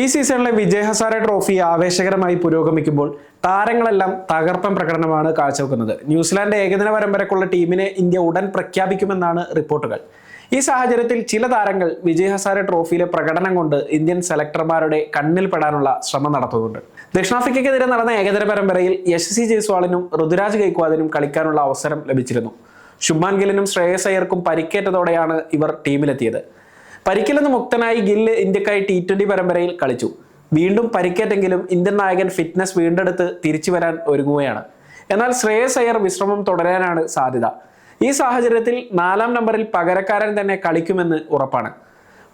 ഈ സീസണിലെ വിജയ് ഹസാരെ ട്രോഫി ആവേശകരമായി പുരോഗമിക്കുമ്പോൾ താരങ്ങളെല്ലാം തകർപ്പൻ പ്രകടനമാണ് കാഴ്ചവെക്കുന്നത്. ന്യൂസിലാൻഡ് ഏകദിന പരമ്പരക്കുള്ള ടീമിനെ ഇന്ത്യ ഉടൻ പ്രഖ്യാപിക്കുമെന്നാണ് റിപ്പോർട്ടുകൾ. ഈ സാഹചര്യത്തിൽ ചില താരങ്ങൾ വിജയ് ഹസാരെ ട്രോഫിയിലെ പ്രകടനം കൊണ്ട് ഇന്ത്യൻ സെലക്ടർമാരുടെ കണ്ണിൽ പെടാനുള്ള ശ്രമം നടത്തുന്നുണ്ട്. ദക്ഷിണാഫ്രിക്കയ്ക്കെതിരെ നടന്ന ഏകദിന പരമ്പരയിൽ യശസ്വി ജയ്സ്വാളിനും ഋതുരാജ് ഗൈക്വാദിനും കളിക്കാനുള്ള അവസരം ലഭിച്ചിരുന്നു. ശുഭാൻ ഗിലിനും ശ്രേയസ് അയ്യർക്കും പരിക്കേറ്റതോടെയാണ് ഇവർ ടീമിലെത്തിയത്. പരിക്കിൽ മുക്തനായി ഗില്ല് ഇന്ത്യക്കായി ടി ട്വന്റി പരമ്പരയിൽ കളിച്ചു. വീണ്ടും പരിക്കേറ്റെങ്കിലും ഇന്ത്യൻ നായകൻ ഫിറ്റ്നസ് വീണ്ടെടുത്ത് തിരിച്ചു വരാൻ ഒരുങ്ങുകയാണ്. എന്നാൽ ശ്രേയസ് അയ്യർ വിശ്രമം തുടരാനാണ് സാധ്യത. ഈ സാഹചര്യത്തിൽ നാലാം നമ്പറിൽ പകരക്കാരൻ തന്നെ കളിക്കുമെന്ന് ഉറപ്പാണ്.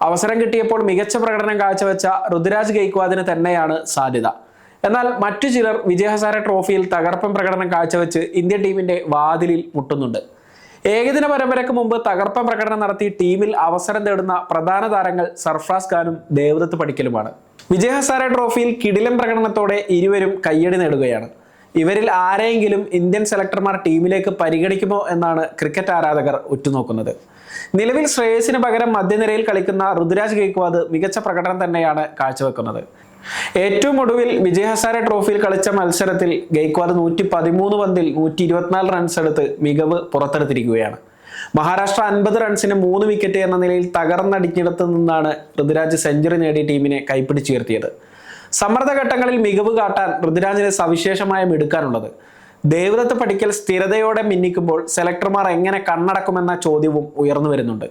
അവസരം കിട്ടിയപ്പോൾ മികച്ച പ്രകടനം കാഴ്ചവെച്ച ഋതുരാജ് ഗെയ്ക്വാദിന് തന്നെയാണ് സാധ്യത. എന്നാൽ മറ്റു ചിലർ വിജയഹസാര ട്രോഫിയിൽ തകർപ്പൻ പ്രകടനം കാഴ്ചവെച്ച് ഇന്ത്യൻ ടീമിന്റെ വാതിലിൽ മുട്ടുന്നുണ്ട്. ഏകദിന പരമ്പരയ്ക്ക് മുമ്പ് തകർപ്പൻ പ്രകടനം നടത്തി ടീമിൽ അവസരം തേടുന്ന പ്രധാന താരങ്ങൾ സർഫ്രാസ് ഖാനും ദേവദത്ത് പടിക്കലുമാണ് വിജയ് ഹസാര ട്രോഫിയിൽ കിടിലം പ്രകടനത്തോടെ ഇരുവരും കയ്യടി നേടുകയാണ്. ഇവരിൽ ആരെയെങ്കിലും ഇന്ത്യൻ സെലക്ടർമാർ ടീമിലേക്ക് പരിഗണിക്കുമോ എന്നാണ് ക്രിക്കറ്റ് ആരാധകർ ഉറ്റുനോക്കുന്നത്. നിലവിൽ ശ്രേയസിന് പകരം മധ്യനിരയിൽ കളിക്കുന്ന ഋതുരാജ് ഗെയ്ക്വാദ് മികച്ച പ്രകടനം തന്നെയാണ് കാഴ്ചവെക്കുന്നത്. ഏറ്റവും ഒടുവിൽ വിജയ് ഹസാര ട്രോഫിയിൽ കളിച്ച മത്സരത്തിൽ ഗെയ്ക്വാദ് നൂറ്റി പതിമൂന്ന് പന്തിൽ നൂറ്റി ഇരുപത്തിനാല് റൺസ് എടുത്ത് മികവ് പുറത്തെടുത്തിരിക്കുകയാണ്. മഹാരാഷ്ട്ര അൻപത് റൺസിന് മൂന്ന് വിക്കറ്റ് എന്ന നിലയിൽ തകർന്നടിഞ്ഞിടത്ത് നിന്നാണ് ഋതുരാജ് സെഞ്ചുറി നേടി ടീമിനെ കൈപ്പിടിച്ചുയർത്തിയത് സമ്മർദ്ദഘട്ടങ്ങളിൽ മികവ് കാട്ടാൻ ഋതുരാജിന് സവിശേഷമായ മിടുക്കാനുള്ളത് ദേവദത്ത് പഠിക്കൽ സ്ഥിരതയോടെ മിന്നിക്കുമ്പോൾ സെലക്ടർമാർ എങ്ങനെ കണ്ണടക്കുമെന്ന ചോദ്യവും ഉയർന്നു വരുന്നുണ്ട്.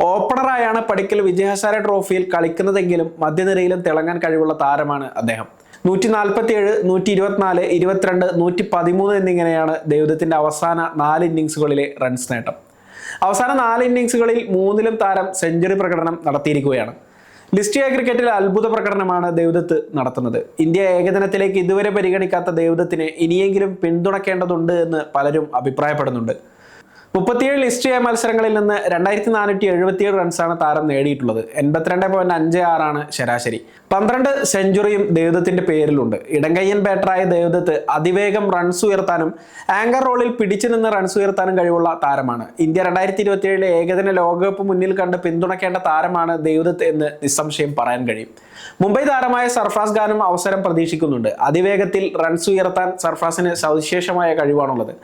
ഓപ്പണറായാണ് പഠിക്കൽ വിജയഹസാര ട്രോഫിയിൽ കളിക്കുന്നതെങ്കിലും മധ്യനിരയിലും തിളങ്ങാൻ കഴിവുള്ള താരമാണ് അദ്ദേഹം. നൂറ്റി നാൽപ്പത്തി ഏഴ് നൂറ്റി ഇരുപത്തിനാല് ഇരുപത്തിരണ്ട് നൂറ്റി പതിമൂന്ന് എന്നിങ്ങനെയാണ് ദേവദത്തിന്റെ അവസാന നാല് ഇന്നിങ്സുകളിലെ റൺസ് നേട്ടം. അവസാന നാല് ഇന്നിങ്സുകളിൽ മൂന്നിലും താരം സെഞ്ചുറി പ്രകടനം നടത്തിയിരിക്കുകയാണ്. ലിസ്റ്റ് എ ക്രിക്കറ്റിൽ അത്ഭുത പ്രകടനമാണ് ദേവദത്ത് നടത്തുന്നത്. ഇന്ത്യ ഏകദിനത്തിലേക്ക് ഇതുവരെ പരിഗണിക്കാത്ത ദേവദത്തിനെ ഇനിയെങ്കിലും പിന്തുണക്കേണ്ടതുണ്ട് എന്ന് പലരും അഭിപ്രായപ്പെടുന്നുണ്ട്. മുപ്പത്തിയേഴ് ലിസ്റ്റ് ചെയ്ത മത്സരങ്ങളിൽ നിന്ന് രണ്ടായിരത്തി നാനൂറ്റി എഴുപത്തിയേഴ് റൺസാണ് താരം നേടിയിട്ടുള്ളത്. എൺപത്തിരണ്ട് പോയിന്റ് അഞ്ച് ആറാണ് ശരാശരി. പന്ത്രണ്ട് സെഞ്ചുറിയും ദേവദത്തിന്റെ പേരിലുണ്ട്. ഇടങ്കയ്യൻ ബാറ്ററായ ദേവദത്ത് അതിവേഗം റൺസ് ഉയർത്താനും ആങ്കർ റോളിൽ പിടിച്ചു നിന്ന് റൺസ് ഉയർത്താനും കഴിവുള്ള താരമാണ്. ഇന്ത്യ രണ്ടായിരത്തി ഇരുപത്തിയേഴിലെ ഏകദിന ലോകകപ്പ് മുന്നിൽ കണ്ട് പിന്തുണയ്ക്കേണ്ട താരമാണ് ദേവദത്ത് എന്ന് നിസ്സംശയം പറയാൻ കഴിയും. മുംബൈ താരമായ സർഫാസ് ഖാനും അവസരം പ്രതീക്ഷിക്കുന്നുണ്ട്. അതിവേഗത്തിൽ റൺസ് ഉയർത്താൻ സർഫാസിന് സവിശേഷമായ കഴിവാണുള്ളത്.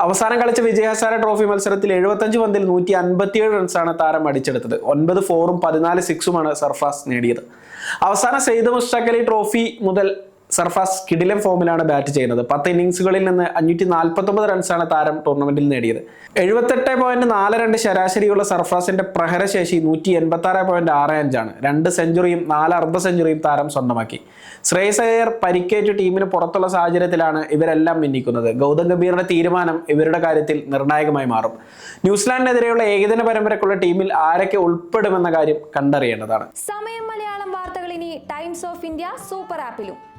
അവസാനം കളിച്ച വിജയഹസാര ട്രോഫി മത്സരത്തിൽ എഴുപത്തഞ്ച് പന്തിൽ നൂറ്റി അൻപത്തിയേഴ് റൺസാണ് താരം അടിച്ചെടുത്തത്. ഒൻപത് ഫോറും പതിനാല് സിക്സുമാണ് സർഫാസ് നേടിയത്. അവസാന സെയ്ദ് മുസ്താഖ് ട്രോഫി മുതൽ സർഫാസ് കിടിലൻ ഫോമിലാണ് ബാറ്റ് ചെയ്യുന്നത്. പത്ത് ഇന്നിങ്സുകളിൽ നിന്ന് അഞ്ഞൂറ്റി നാൽപ്പത്തൊമ്പത് റൺസാണ് താരം ടൂർണമെന്റിൽ നേടിയത്. എഴുപത്തെട്ട് പോയിന്റ് നാല് രണ്ട് ശരാശരിയുള്ള സർഫാസിന്റെ പ്രഹരശേഷി നൂറ്റി എൺപത്തി ആറ് പോയിന്റ് ആറ് അഞ്ചാണ് രണ്ട് സെഞ്ചുറിയും നാല് അർദ്ധ സെഞ്ചുറിയും താരം സ്വന്തമാക്കി. ശ്രേയസ് അയ്യർ പരിക്കേറ്റ് ടീമിന് പുറത്തുള്ള സാഹചര്യത്തിലാണ് ഇവരെല്ലാം മിന്നിക്കുന്നത്. ഗൗതം ഗംഭീറിന്റെ തീരുമാനം ഇവരുടെ കാര്യത്തിൽ നിർണായകമായി മാറും. ന്യൂസിലാൻഡിനെതിരെയുള്ള ഏകദിന പരമ്പരക്കുള്ള ടീമിൽ ആരൊക്കെ ഉൾപ്പെടുമെന്ന കാര്യം കണ്ടറിയേണ്ടതാണ്. സമയം മലയാളം വാർത്തകൾ ഇനി ടൈംസ് ഓഫ് ഇന്ത്യ സൂപ്പർ ആപ്പിലും